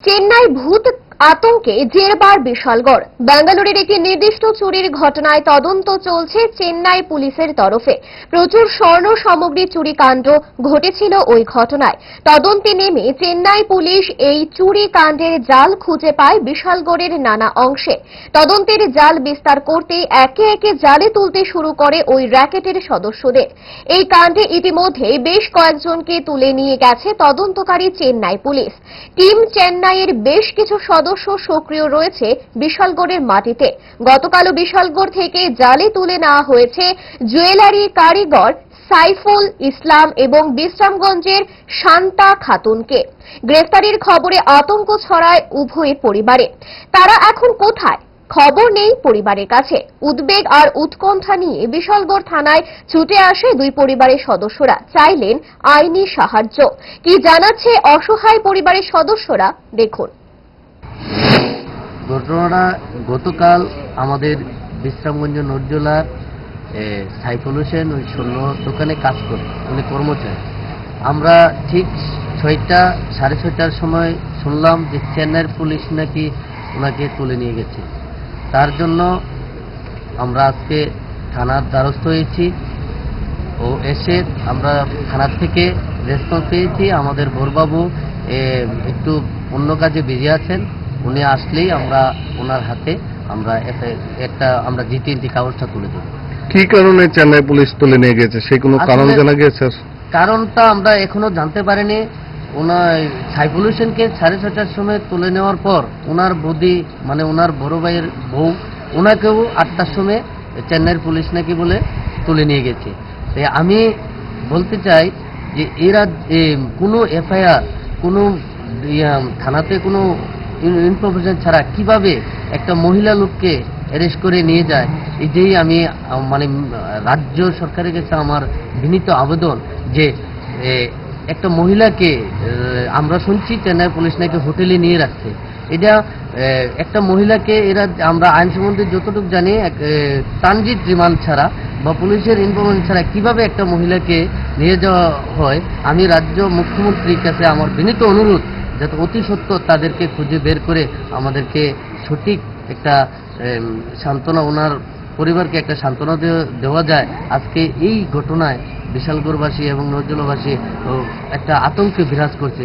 চেন্নাই ভূত আতঙ্কে জেরবার বিশালগড়। ব্যাঙ্গালোরের একটি নির্দিষ্ট চুরির ঘটনায় তদন্ত চলছে চেন্নাই পুলিশের তরফে। প্রচুর স্বর্ণ সামগ্রী চুরি কাণ্ড ঘটেছিল ওই ঘটনায়। তদন্তে নেমে চেন্নাই পুলিশ এই চুরি কাণ্ডের জাল খুঁজে পায় বিশালগড়ের নানা অংশে। তদন্তের জাল বিস্তার করতে একে একে জালে তুলতে শুরু করে ওই র্যাকেটের সদস্যদের। এই কাণ্ডে ইতিমধ্যে বেশ কয়েকজনকে তুলে নিয়ে গেছে তদন্তকারী চেন্নাই পুলিশ। টিম চেন্নাইয়ের বেশ কিছু সদস্য সক্রিয় রয়েছে বিশালগড়ের মাটিতে। গতকালও বিশালগড় থেকে জালে তুলে নেওয়া হয়েছে জুয়েলারি কারিগর সাইফুল ইসলাম এবং বিশ্রামগঞ্জের শান্তা খাতুনকে। গ্রেফতারির খবরে আতঙ্ক ছড়ায় উভয় পরিবারে। তারা এখন কোথায়? খবর নেই পরিবারের কাছে। উদ্বেগ আর উৎকণ্ঠা নিয়ে বিশালগড় থানায় ছুটে আসে দুই পরিবারের সদস্যরা। চাইলেন আইনি সাহায্য। কি জানাচ্ছে অসহায় পরিবারের সদস্যরা? দেখুন। ঘটনাটা গতকাল আমাদের বিশ্রামগঞ্জ নজরুলার সাইফুল হোসেন ওই শূন্য দোকানে কাজ করে, উনি কর্মচারী। আমরা ঠিক ছয়টা, সাড়ে ছয়টার সময় শুনলাম যে চেন্নাইয়ের পুলিশ নাকি ওনাকে তুলে নিয়ে গেছে। তার জন্য আমরা আজকে থানার দ্বারস্থ হয়েছি ও এসে আমরা থানার থেকে রেসপন্স পেয়েছি। আমাদের ভোরবাবু একটু অন্য কাজে বেরিয়ে আছেন। উনি আসলেই আমরা ওনার হাতে আমরা একটা- আমরা জি টিএনটি কাগজটা তুলে দেবো। কি কারণে চেন্নাই পুলিশ তুলে নিয়ে গেছে? সেই কোনো কারণ জানা গিয়েছে কারণটা আমরা এখনও জানতে পারিনি। ওনার সাইফুল হোসেনকে সাড়ে ছটার সময় তুলে নেওয়ার পর ওনার বৌদি মানে ওনার বড় ভাইয়ের বউ ওনাকেও আটটার সময় চেন্নাইয়ের পুলিশ নাকি বলে তুলে নিয়ে গেছে। তাই আমি বলতে চাই যে এরা কোনো এফআইআর কোনো থানাতে কোনো ইনফরমেশন ছাড়া কীভাবে একটা মহিলা লোককে অ্যারেস্ট করে নিয়ে যায়, এই যেই আমি মানে রাজ্য সরকারের কাছে আমার বিনীত আবেদন যে একটা মহিলাকে আমরা শুনছি চেন্নাই পুলিশ নাকি হোটেলে নিয়ে রাখছে। এটা একটা মহিলাকে এরা, আমরা আইন সম্বন্ধে যতটুকু জানি ট্রানজিট রিমান্ড ছাড়া বা পুলিশের ইনফরমেশন ছাড়া কীভাবে একটা মহিলাকে নিয়ে যাওয়া হয়, আমি রাজ্য মুখ্যমন্ত্রীর কাছে আমার বিনীত অনুরোধ। যাতে অতি সত্য তাদেরকে খুঁজে বের করে আমাদেরকে সঠিক একটা সান্ত্বনা, ওনার পরিবারকে একটা সান্ত্বনা দেওয়া যায়। আজকে এই ঘটনায় বিশালগড়বাসী এবং নজরুলবাসী একটা আতঙ্কে বিরাজ করছে।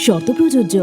শর্ত প্রযোজ্য